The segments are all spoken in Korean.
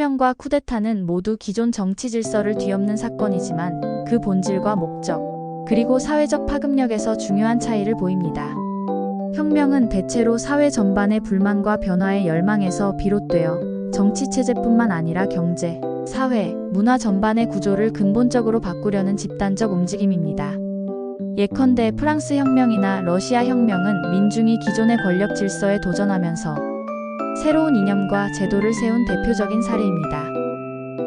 혁명과 쿠데타는 모두 기존 정치 질서를 뒤엎는 사건이지만 그 본질과 목적, 그리고 사회적 파급력에서 중요한 차이를 보입니다. 혁명은 대체로 사회 전반의 불만과 변화의 열망에서 비롯되어 정치 체제뿐만 아니라 경제, 사회, 문화 전반의 구조를 근본적으로 바꾸려는 집단적 움직임입니다. 예컨대 프랑스 혁명이나 러시아 혁명은 민중이 기존의 권력 질서에 도전하면서 새로운 이념과 제도를 세운 대표적인 사례입니다.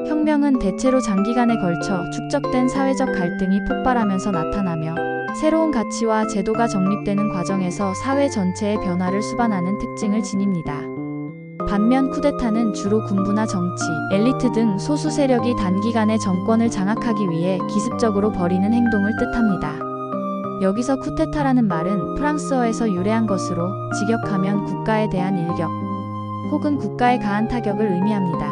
혁명은 대체로 장기간에 걸쳐 축적된 사회적 갈등이 폭발하면서 나타나며 새로운 가치와 제도가 정립되는 과정에서 사회 전체의 변화를 수반하는 특징을 지닙니다. 반면 쿠데타는 주로 군부나 정치, 엘리트 등 소수 세력이 단기간에 정권을 장악하기 위해 기습적으로 벌이는 행동을 뜻합니다. 여기서 쿠데타라는 말은 프랑스어에서 유래한 것으로 직역하면 국가에 대한 일격 혹은 국가에 가한 타격을 의미합니다.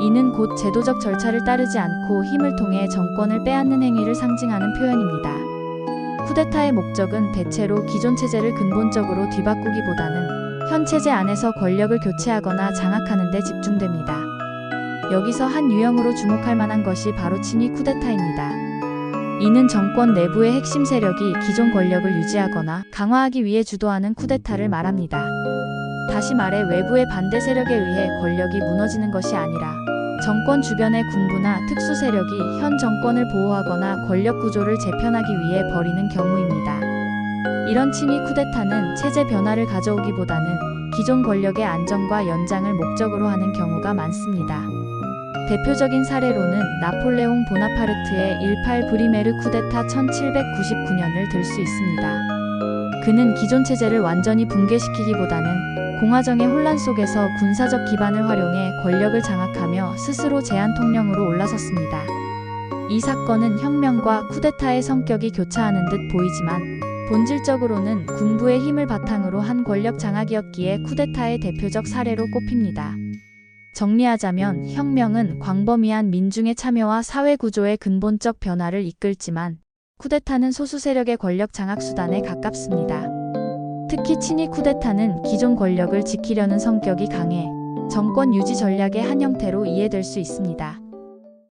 이는 곧 제도적 절차를 따르지 않고 힘을 통해 정권을 빼앗는 행위를 상징하는 표현입니다. 쿠데타의 목적은 대체로 기존 체제를 근본적으로 뒤바꾸기보다는 현 체제 안에서 권력을 교체하거나 장악하는 데 집중됩니다. 여기서 한 유형으로 주목할 만한 것이 바로 친위 쿠데타입니다. 이는 정권 내부의 핵심 세력이 기존 권력을 유지하거나 강화하기 위해 주도하는 쿠데타를 말합니다. 다시 말해 외부의 반대 세력에 의해 권력이 무너지는 것이 아니라 정권 주변의 군부나 특수 세력이 현 정권을 보호하거나 권력 구조를 재편하기 위해 벌이는 경우입니다. 이런 친위 쿠데타는 체제 변화를 가져오기보다는 기존 권력의 안정과 연장을 목적으로 하는 경우가 많습니다. 대표적인 사례로는 나폴레옹 보나파르트의 18 브리메르 쿠데타 1799년을 들 수 있습니다. 그는 기존 체제를 완전히 붕괴시키기보다는 공화정의 혼란 속에서 군사적 기반을 활용해 권력을 장악하며 스스로 제한 통령으로 올라섰습니다. 이 사건은 혁명과 쿠데타의 성격이 교차하는 듯 보이지만 본질적으로는 군부의 힘을 바탕으로 한 권력 장악이었기에 쿠데타의 대표적 사례로 꼽힙니다. 정리하자면 혁명은 광범위한 민중의 참여와 사회 구조의 근본적 변화를 이끌지만 쿠데타는 소수 세력의 권력 장악 수단에 가깝습니다. 특히 친위 쿠데타는 기존 권력을 지키려는 성격이 강해 정권 유지 전략의 한 형태로 이해될 수 있습니다.